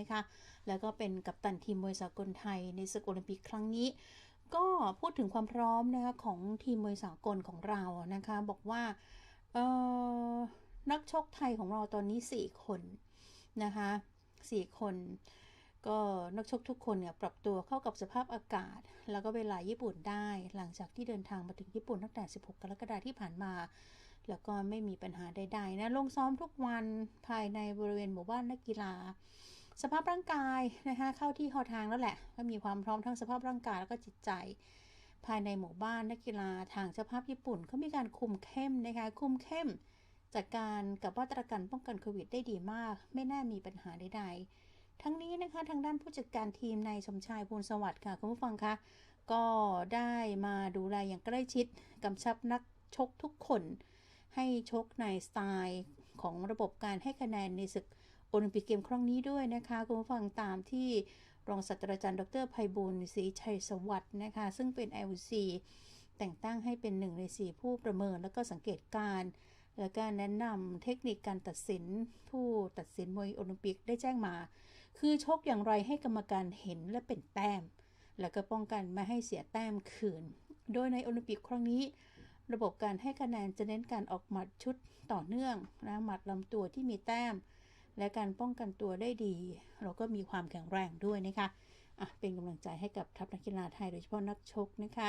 นะคะ แล้วก็เป็นกัปตันทีมมวยสากลไทยในศึกโอลิมปิกครั้งนี้ ก็พูดถึงความพร้อมนะคะของทีมมวยสากลของเรานะคะ บอกว่านักชกไทยของเราตอนนี้ 4 คนนะคะ4คนก็นักชกทุกคนเนี่ยปรับตัวเข้ากับสภาพอากาศ แล้วก็เวลาญี่ปุ่นได้ หลังจากที่เดินทางมาถึงญี่ปุ่นตั้งแต่ 16 กรกฎาคมที่ผ่านมา แล้วก็ไม่มีปัญหาใดๆนะลงซ้อมทุกวันภายในบริเวณหมู่บ้านนักกีฬา สภาพร่างกายนะคะเข้าที่เข้าทางแล้วแหละก็มีความพร้อมทั้งสภาพร่างกายแล้วก็จิตใจ ภายในหมู่บ้านนักกีฬาทางเจ้าภาพญี่ปุ่นเขามีการคุมเข้มนะคะคุมเข้มจัดการกับมาตรการป้องกันโควิดได้ดีมาก ไม่น่ามีปัญหาใดๆ ทั้งนี้นะคะทางด้านผู้จัดการทีมนายสมชายภูลสวัสดิ์ค่ะคุณผู้ฟังคะก็ได้มาดูแลอย่างใกล้ชิดกำชับนักชกทุกคน ให้ชกในสไตล์ของระบบการให้คะแนนในศึก โอลิมปิกเกมครั้งนี้ด้วยนะคะคุณผู้ฟังตามที่รองศาสตราจารย์ ดรไพบุญศรีชัยสวัสดิ์นะคะ ซึ่งเป็น LC แต่งตั้งให้เป็นหนึ่งในสี่ผู้ประเมินแล้วก็สังเกตการ และการแนะนำเทคนิคการตัดสินผู้ตัดสินมวยโอลิมปิกได้แจ้งมา คือชกอย่างไรให้กรรมการเห็นและเป็นแต้ม แล้วก็ป้องกันไม่ให้เสียแต้มคืน โดยในโอลิมปิกครั้งนี้ ระบบการให้คะแนนจะเน้นการออกหมัดชุดต่อเนื่องนะหมัดลำตัวที่มีแต้ม และการป้องกันตัวได้ดี เราก็มีความแข็งแรงด้วยนะคะะเป็นกำลังใจให้กับทัพนักกีฬาไทยโดยเฉพาะนักชกนะคะ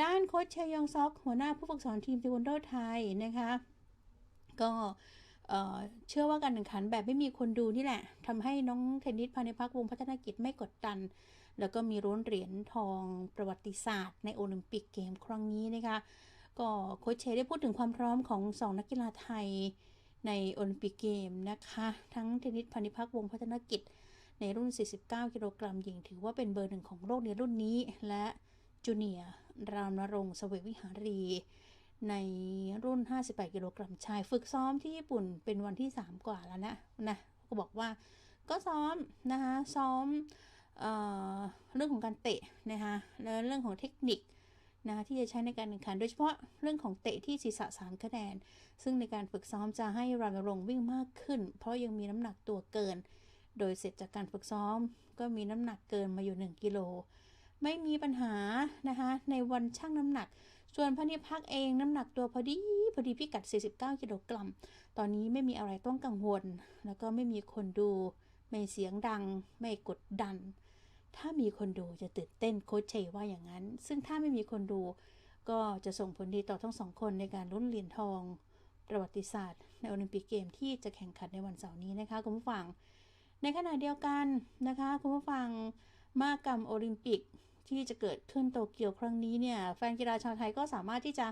ด้านโค้ชเชยองซอกหัวหน้าผู้ฝึกสอนทีมเทควันโดไทยนะคะ ก็เชื่อว่าการแข่งขันแบบไม่มีคนดูนี่แหละทำให้น้องเทนนิสพายในพักวงพัฒนากิจไม่กดดัน แล้วก็มีรุ้นเหรียญทองประวัติศาสตร์ในโอลิมปิกเกมครั้งนี้นะคะ ก็โค้ชเชได้พูดถึงความพร้อมของสองนักกีฬาไทย ในโอลิมปิกเกมนะคะ ทั้งเทนนิสพานิพักวงพัฒนกิจ ในรุ่น 49 กิโลกรัมหญิง ถือว่าเป็นเบอร์หนึ่งของโลกในรุ่นนี้ และจูเนียรามนรงสเววิหารี ในรุ่น 58 กิโลกรัมชาย ฝึกซ้อมที่ญี่ปุ่นเป็นวันที่ 3 กว่าแล้วนะนะก็บอกว่าก็ซ้อมนะคะซ้อมเออเรื่องของการเตะนะคะแล้วเรื่องของเทคนิค นะที่จะใช้ในการแข่งขัน โดยเฉพาะเรื่องของเตะที่ศีรษะ 3 คะแนน ซึ่งในการฝึกซ้อมจะให้รามรงวิ่งมากขึ้น เพราะยังมีน้ำหนักตัวเกิน โดยเสร็จจากการฝึกซ้อม ก็มีน้ำหนักเกินมาอยู่ 1 กิโล ไม่มีปัญหานะคะในวันชั่งน้ำหนัก ส่วนพนิพักเองน้ำหนักตัวพอดีพอดีพิกัด 49 กิโลกรัม ตอนนี้ไม่มีอะไรต้องกังวล แล้วก็ไม่มีคนดู ไม่เสียงดัง ไม่กดดัน ถ้ามีคนดูจะตื่นเต้นโคชเชว่าอย่างนั้น ซึ่งถ้าไม่มีคนดูก็จะส่งผลดีต่อทั้งสองคนในการลุ้นเหรียญทอง ประวัติศาสตร์ ในโอลิมปิกเกมที่จะแข่งขันในวันเสาร์นี้นะคะคุณผู้ฟัง ในขณะเดียวกันนะคะคุณผู้ฟังมากรรมโอลิมปิกที่จะเกิดขึ้นโตเกียวครั้งนี้เนี่ยแฟนกีฬาชาวไทยก็สามารถที่จะ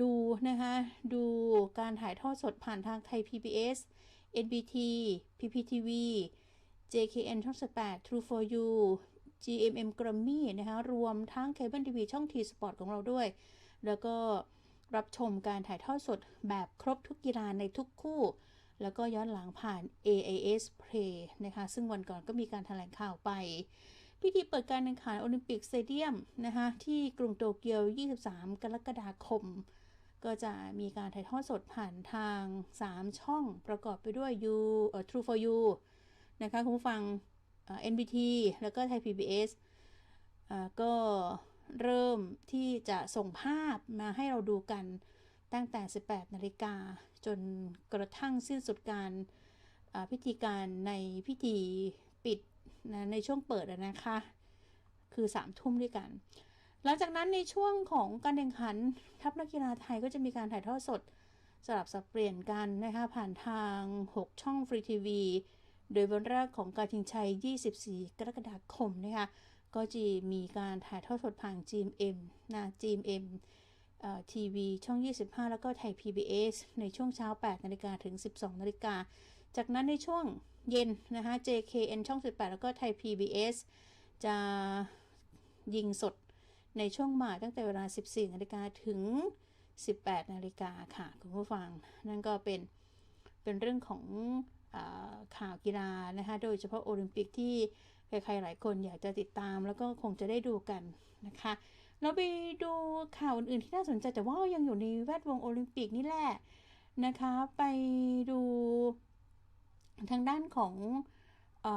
ดูนะคะดูการถ่ายทอดสดผ่านทางไทย PBS NBT PPTV JKN ช่อง 18 True for You GMM Grammy นะคะ รวมทั้งเคเบิลทีวีช่องทีสปอร์ตของเราด้วย แล้วก็รับชมการถ่ายทอดสดแบบครบทุกกีฬาในทุกคู่ แล้วก็ย้อนหลังผ่าน AAS Play นะคะ ซึ่งวันก่อนก็มีการแถลงข่าวไป พิธีเปิดการแข่งขันโอลิมปิกสเตเดียมนะคะ ที่กรุงโตเกียว 23 กรกฎาคม ก็จะมีการถ่ายทอดสดผ่านทาง 3 ช่องประกอบไปด้วย U เอ่อ True for You นะคะคุณผู้ฟัง NBT แล้วก็ไทย PBS ก็เริ่มที่จะส่งภาพมาให้เราดูกันตั้งแต่ 18 นาฬิกา จนกระทั่งสิ้นสุดการพิธีการในพิธีปิดนะในช่วงเปิดนะคะ คือ 3 ทุ่มด้วยกัน หลังจากนั้นในช่วงของการแข่งขันทัพนักกีฬาไทยก็จะมีการถ่ายทอดสดสลับสับเปลี่ยนกันนะคะ ผ่านทาง 6 ช่องฟรีทีวี โดยวันแรกของการชิงชัย 24 กรกฎาคมนะคะก็จะมีการถ่ายทอดสดผ่าน GMM นะ GMM ทีวีช่อง 25 แล้วก็ไทย PBS ในช่วงเช้า 8 นาฬิกาถึง 12 นาฬิกา จากนั้นในช่วงเย็นนะคะ JKN ช่อง 18 แล้วก็ไทย PBS จะยิงสดในช่วงบ่ายตั้งแต่เวลา 14 นาฬิกาถึง 18 นาฬิกาค่ะ คุณผู้ฟัง นั่นก็เป็นเป็นเรื่องของ ข่าวกีฬานะคะ โดยเฉพาะโอลิมปิกที่ใครๆหลายคนอยากจะติดตามแล้วก็คงจะได้ดูกันนะคะ เราไปดูข่าวอื่นๆที่น่าสนใจแต่ว่ายังอยู่ในแวดวงโอลิมปิกนี่แหละนะคะ ไปดูทางด้านของอ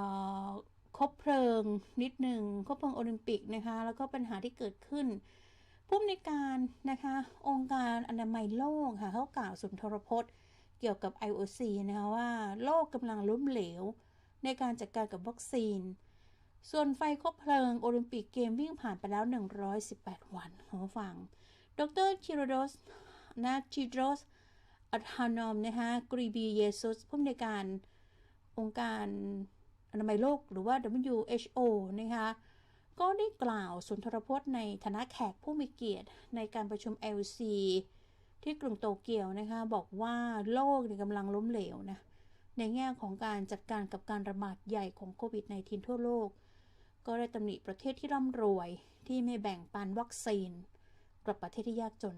คบเพลิงนิดหนึ่งคบเพลิงโอลิมปิกนะคะ แล้วก็ปัญหาที่เกิดขึ้นผู้อำนวยการนะคะ องค์การอนามัยโลกค่ะเขากล่าวสุนทรพจน์ เกี่ยวกับ IOC นะคะว่าโลกกำลังล้มเหลว ในการจัดการกับวัคซีน ส่วนไฟคบเพลิงโอลิมปิกเกมวิ่งผ่านไปแล้ว 118 วันขอฟัง ดรคิโรโดสนาชิโดสอัธานอมนะคะกรีบีเยซุสผู้อำนวยการองค์การอนามัยโลกหรือว่า WHO นะคะก็ได้กล่าวสุนทรพจน์ในฐานะแขกผู้มีเกียรติในการประชุม LC ที่กรุงโตเกียวนะคะบอกว่าโลกกำลังล้มเหลวนะในแง่ของการจัดการกับการระบาดใหญ่ของโควิด -19 ทั่วโลก ก็ได้ตำหนิประเทศที่ร่ำรวยที่ไม่แบ่งปันวัคซีนกับประเทศที่ยากจน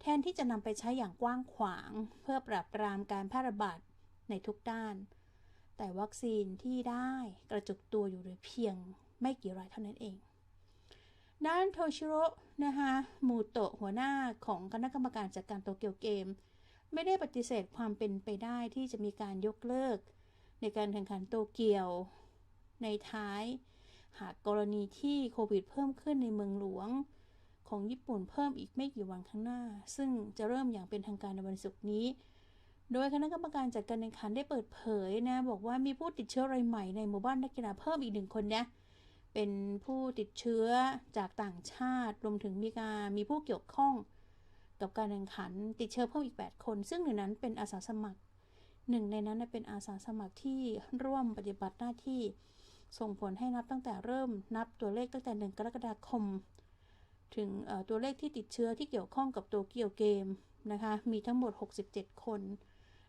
แทนที่จะนำไปใช้อย่างกว้างขวางเพื่อปราบปรามการแพร่ระบาดในทุกด้าน แต่วัคซีนที่ได้กระจุกตัวอยู่เพียงไม่กี่รายเท่านั้นเอง ด้านโทชิโร่นะคะมูโตะหัวหน้าของคณะกรรมการจัดการโตเกียวเกม ไม่ได้ปฏิเสธความเป็นไปได้ที่จะมีการยกเลิก ในการแข่งขันโตเกียวในท้าย หากกรณีที่โควิดเพิ่มขึ้นในเมืองหลวงของญี่ปุ่นเพิ่มอีกไม่กี่วันข้างหน้า ซึ่งจะเริ่มอย่างเป็นทางการในวันศุกร์นี้ โดยคณะกรรมการจัดการแข่งขันได้เปิดเผยนะ บอกว่ามีผู้ติดเชื้อรายใหม่ในหมู่บ้านนักกีฬาเพิ่มอีกหนึ่งคนนะ เป็นผู้ติดเชื้อจากต่างชาติ รวมถึงมีการมีผู้เกี่ยวข้อง กับการแข่งขันติดเชื้อเพิ่มอีก 8 คน ซึ่งหนึ่งนั้นเป็นอาสาสมัครหนึ่งในนั้นเป็นอาสาสมัครที่ร่วมปฏิบัติหน้าที่ส่งผลให้นับตั้งแต่เริ่มนับตัวเลขตั้งแต่ 1 กรกฎาคม ถึงตัวเลขที่ติดเชื้อที่เกี่ยวข้องกับโตเกี่ยวเกมนะคะ มีทั้งหมด 67 คน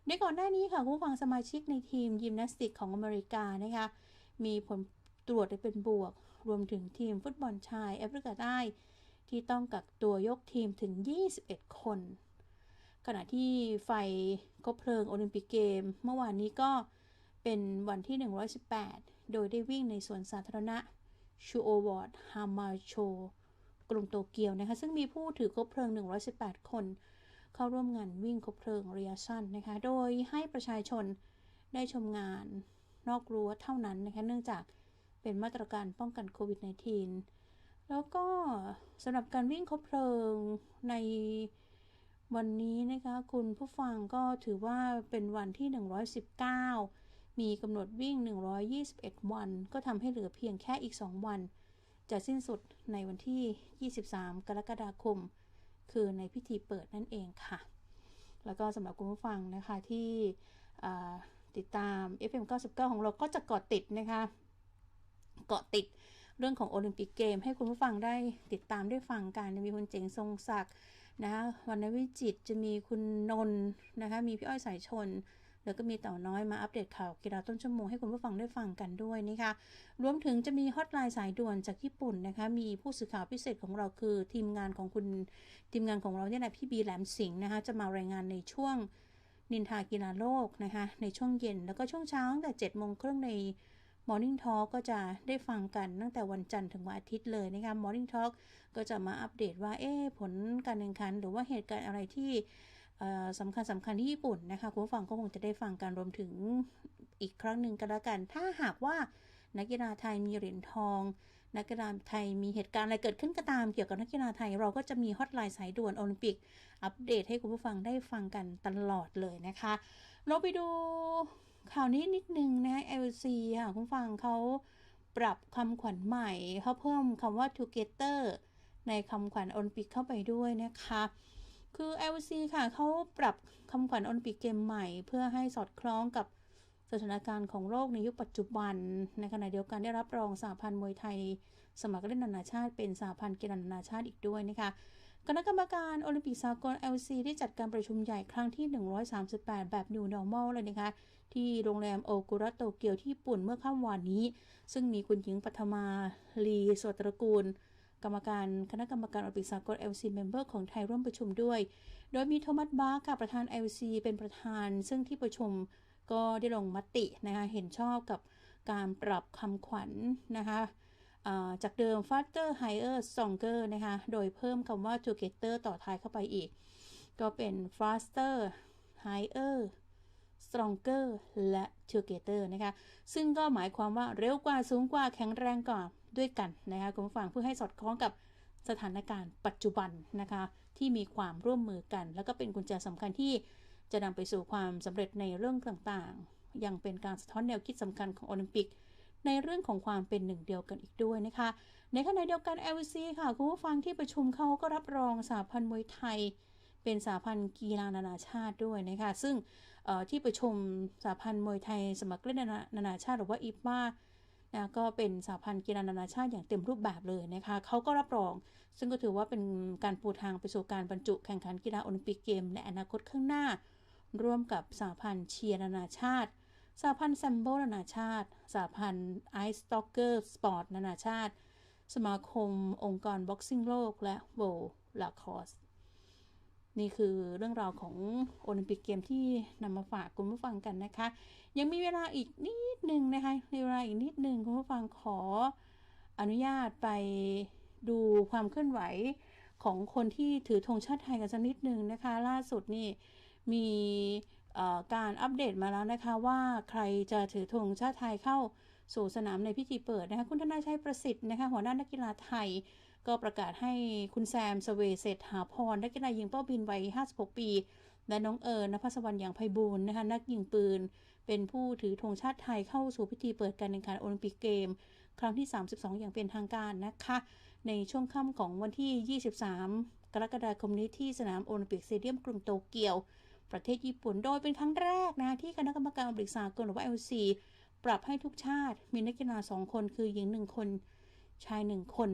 ในก่อนหน้านี้ค่ะผู้ฟังสมาชิกในทีมยิมนาสติกของอเมริกานะคะ มีผล ตรวจได้เป็นบวก รวมถึงทีมฟุตบอลชายแอฟริกาใต้ ที่ต้องกักตัวยกทีมถึง 21 คน ขณะที่ไฟคบเพลิงโอลิมปิกเกม เมื่อวานนี้ก็เป็นวันที่ 118 โดยได้วิ่งในสวนสาธารณะชูโอวอร์ดฮามาโชกรุงโตเกียวนะคะ ซึ่งมีผู้ถือคบเพลิง 118 คน เข้าร่วมงานวิ่งคบเพลิงระยะสั้นนะคะ โดยให้ประชาชนได้ชมงานนอกรั้วเท่านั้นนะคะ เนื่องจาก เป็นมาตรการป้องกันโควิด -19 แล้วก็สำหรับการวิ่งคบเพลิงในวันนี้นะคะคุณผู้ฟังก็ถือว่าเป็นวันที่ 119 มีกำหนดวิ่ง 121 วัน ก็ทำให้เหลือเพียงแค่อีก 2 วัน จะสิ้นสุดในวันที่ 23 กรกฎาคม คือในพิธีเปิดนั่นเองค่ะ แล้วก็สำหรับคุณผู้ฟังนะคะที่ติดตาม FM 99 ของเราก็จะกาะติดนะคะ เกาะติดเรื่องของโอลิมปิกเกม ให้คุณผู้ฟังได้ติดตามได้ฟังกันมีคุณเจ๋งทรงศักดิ์นะคะวันวิจิตจะมีคุณนนนะคะมีพี่อ้อยสายชน แล้วก็มีเต่าน้อยมาอัปเดตข่าวกีฬาต้นชั่วโมงให้คุณผู้ฟังได้ฟังกันด้วยนะคะรวมถึงจะมีฮอตไลน์สายด่วนจากญี่ปุ่นนะคะมีผู้สื่อข่าวพิเศษของเราคือทีมงานของคุณทีมงานของเราเนี่ยแหละพี่บีแหลมสิงห์นะคะจะมารายงานในช่วงนินทากีฬาโลกนะคะในช่วงเย็นแล้วก็ช่วงเช้าตั้งแต่7จ็ดโมงครึ่งใน Morning Talk ก็จะได้ฟังกันตั้งแต่วันจันทร์ถึงวันอาทิตย์เลยนะคะ Morning Talk ก็จะมาอัปเดตว่าเอ๊ผลการแข่งขัน หรือว่าเหตุการณ์อะไรที่สำคัญสำคัญที่ญี่ปุ่นนะคะคุณผู้ฟังก็คงจะได้ฟังการรวมถึงอีกครั้งหนึ่งกันล้วกัน ถ้าหากว่านักกีฬาไทยมีเหรียญทอง นักกีฬาไทยมีเหตุการณ์อะไรเกิดขึ้นก็ตามเกี่ยวกับนักกีฬาไทย เราก็จะมีฮอตไลน์สายด่วนโอลิมปิก อัปเดตให้คุณผู้ฟังได้ฟังกันตลอดเลยนะคะ เราไปดู ข่าวนี้นิดนึงนะ LC ค่ะคุณฟังเขาปรับคำขวัญใหม่เขาเพิ่มคำว่า together ในคำขวัญโอลิมปิกเข้าไปด้วยนะคะ คือ LC ค่ะเขาปรับคำขวัญโอลิมปิกเกมใหม่ เพื่อให้สอดคล้องกับสถานการณ์ของโลกในยุคปัจจุบัน ในขณะเดียวกันได้รับรองสหพันธ์มวยไทย สมัครเล่นนานาชาติเป็นสหพันธ์กีฬานานาชาติอีกด้วยนะคะ คณะกรรมการโอลิมปิกสากล LC ได้จัดการประชุมใหญ่ครั้งที่ 138 แบบ New Normal เลยนะคะ ที่โรงแรมโอกุระโตเกียวที่ญี่ปุ่นเมื่อค่ำวานนี้ ซึ่งมีคุณหญิงปัทมาลีสวตรกูล กรรมการคณะกรรมการโอลิมปิกสากล LC Member ของไทยร่วมประชุมด้วย โดยมีโทมัสบาร์ค่ะประธาน LC เป็นประธาน ซึ่งที่ประชุมก็ได้ลงมตินะคะเห็นชอบกับการปรับคำขวัญนนะคะ จากเดิม faster higher stronger นะคะ โดยเพิ่มคำว่า together ต่อท้ายเข้าไปอีก ก็เป็น faster higher stronger และ together นะคะ ซึ่งก็หมายความว่าเร็วกว่า สูงกว่า แข็งแรงกว่า ด้วยกันนะคะคุณผู้ฟังเพื่อให้สอดคล้องกับสถานการณ์ปัจจุบันนะคะ ที่มีความร่วมมือกัน แล้วก็เป็นกุญแจสำคัญที่จะนำไปสู่ความสำเร็จในเรื่องต่างๆ ยังเป็นการสะท้อนแนวคิดสำคัญของโอลิมปิก ในเรื่องของความเป็นหนึ่งเดียวกันอีกด้วยนะคะ ในขณะเดียวกัน LC ค่ะคุณผู้ฟังที่ประชุมเขาก็รับรองสหพันธ์มวยไทย เป็นสหพันธ์กีฬานานาชาติด้วยนะคะ ซึ่งที่ประชุมสหพันธ์มวยไทย สมัครเล่นนานาชาติหรือว่าอิฟมานะก็เป็นสหพันธ์กีฬานานาชาติอย่างเต็มรูปแบบเลยนะคะเขาก็รับรอง ซึ่งก็ถือว่าเป็นการปูทางไปสู่การบรรจุแข่งขันกีฬาโอลิมปิกเกมในอนาคตข้างหน้า ร่วมกับสหพันธ์เชียร์นานาชาติ สหพันธ์แซมโบนานาชาติสหพันธ์ไอซ์สต็อกเกอร์สปอร์ตนานาชาติ สมาคมองค์กรบ็อกซิ่งโลกและโวลาคอสนี่คือเรื่องราวของโอลิมปิกเกมที่นำมาฝากคุณผู้ฟังกันนะคะ ยังมีเวลาอีกนิดนึงนะคะในเวลาอีกนิดนึงคุณผู้ฟังขออนุญาตไปดูความเคลื่อนไหวของคนที่ถือธงชาติไทยกันสักนิดนึงนะคะ ล่าสุดนี่มี การอัปเดตมาแล้วนะคะว่าใครจะถือธงชาติไทยเข้าสู่สนามในพิธีเปิดนะคะคุณธนาชัยประสิทธิ์นะคะหัวหน้านักกีฬาไทย ก็ประกาศให้คุณแซมสเวเศรษฐาพรนักกีฬายิงเป้าบินวัย 56 ปี และน้องเอิญนภัสวรรณอย่างไพบูลนะคะนักยิงปืน เป็นผู้ถือธงชาติไทยเข้าสู่พิธีเปิดการแข่งขันโอลิมปิกเกม ครั้งที่ 32 อย่างเป็นทางการนะคะ ในช่วงค่ำของวันที่ 23 กรกฎาคมนี้ที่สนามโอลิมปิกสเตเดียมกรุงโตเกียว ประเทศญี่ปุ่น โดยเป็นครั้งแรกนะที่คณะกรรมการโอลิมปิกสากลหรือว่า LC ปรับให้ทุกชาติมีนักกีฬา2คน คือหญิง1คน ชาย1คน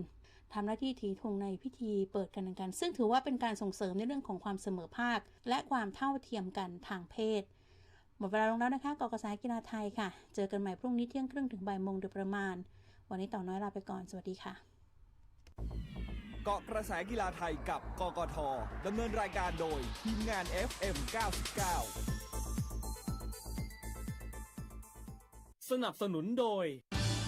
ทำหน้าที่ถือธงในพิธีเปิดการแข่งขัน ซึ่งถือว่าเป็นการส่งเสริมในเรื่องของความเสมอภาค และความเท่าเทียมกันทางเพศ หมดเวลาลงแล้วนะคะกอกระแสกีฬาไทยค่ะ เจอกันใหม่พรุ่งนี้เที่ยงครึ่งถึงบ่ายโมงโดยประมาณ วันนี้ต่อน้อยลาไปก่อน สวัสดีค่ะ กาะกระแสกีฬาไทยกับกกทดำเนินรายการโดยทีมงาน FM 99 สนับสนุนโดย